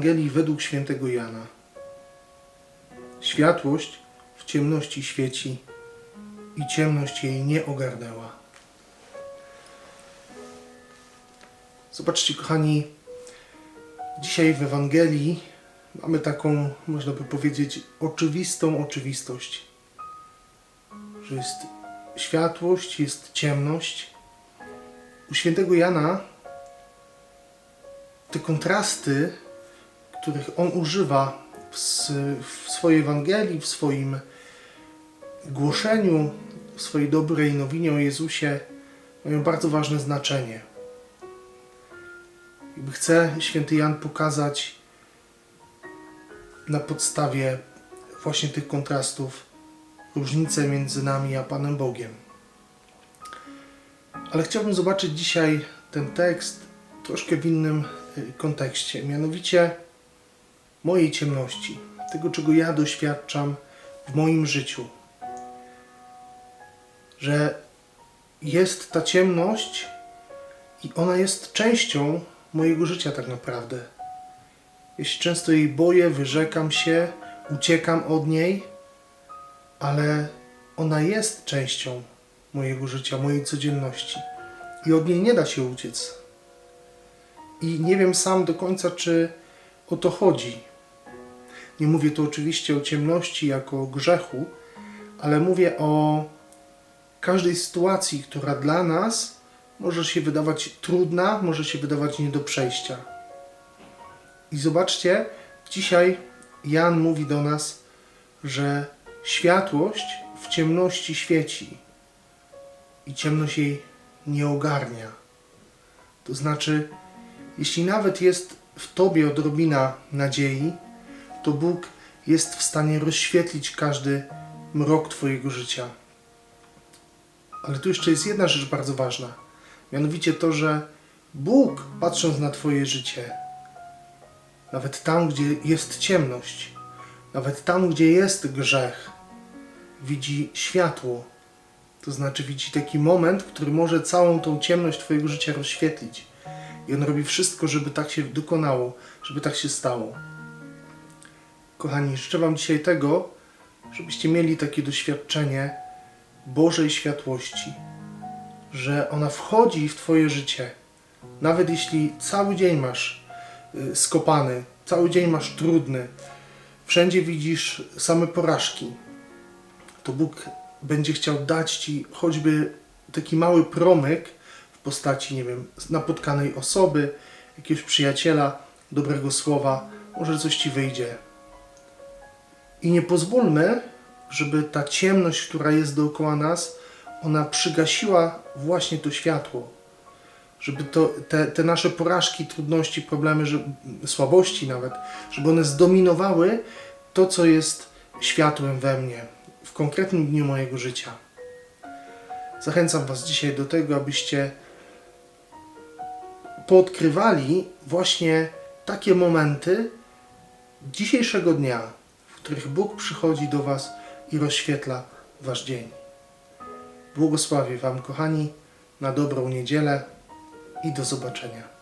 Ewangelii według świętego Jana. Światłość w ciemności świeci i ciemność jej nie ogarnęła. Zobaczcie, kochani, dzisiaj w Ewangelii mamy taką, można by powiedzieć, oczywistą oczywistość, że jest światłość, jest ciemność. U świętego Jana te kontrasty, których on używa w, w swojej Ewangelii, w swoim głoszeniu, w swojej dobrej nowinie o Jezusie, mają bardzo ważne znaczenie. Chce święty Jan pokazać na podstawie właśnie tych kontrastów różnicę między nami a Panem Bogiem. Ale chciałbym zobaczyć dzisiaj ten tekst troszkę w innym y, kontekście, mianowicie mojej ciemności, tego czego ja doświadczam w moim życiu. Że jest ta ciemność i ona jest częścią mojego życia tak naprawdę. Ja się często jej boję, wyrzekam się, uciekam od niej, ale ona jest częścią mojego życia, mojej codzienności i od niej nie da się uciec. I nie wiem sam do końca, czy o to chodzi. Nie mówię tu oczywiście o ciemności jako grzechu, ale mówię o każdej sytuacji, która dla nas może się wydawać trudna, może się wydawać nie do przejścia. I zobaczcie, dzisiaj Jan mówi do nas, że światłość w ciemności świeci i ciemność jej nie ogarnia. To znaczy, jeśli nawet jest w tobie odrobina nadziei, to Bóg jest w stanie rozświetlić każdy mrok twojego życia. Ale tu jeszcze jest jedna rzecz bardzo ważna. Mianowicie to, że Bóg, patrząc na twoje życie, nawet tam, gdzie jest ciemność, nawet tam, gdzie jest grzech, widzi światło. To znaczy widzi taki moment, który może całą tą ciemność Twojego życia rozświetlić. I On robi wszystko, żeby tak się dokonało, żeby tak się stało. Kochani, życzę Wam dzisiaj tego, żebyście mieli takie doświadczenie Bożej światłości, że ona wchodzi w Twoje życie. Nawet jeśli cały dzień masz y, skopany, cały dzień masz trudny, wszędzie widzisz same porażki, to Bóg będzie chciał dać Ci choćby taki mały promyk w postaci, nie wiem, napotkanej osoby, jakiegoś przyjaciela, dobrego słowa, może coś Ci wyjdzie. I nie pozwólmy, żeby ta ciemność, która jest dookoła nas, ona przygasiła właśnie to światło. Żeby to, te, te nasze porażki, trudności, problemy, że, słabości nawet, żeby one zdominowały to, co jest światłem we mnie w konkretnym dniu mojego życia. Zachęcam Was dzisiaj do tego, abyście poodkrywali właśnie takie momenty dzisiejszego dnia, w których Bóg przychodzi do Was i rozświetla Wasz dzień. Błogosławię Wam, kochani, na dobrą niedzielę i do zobaczenia.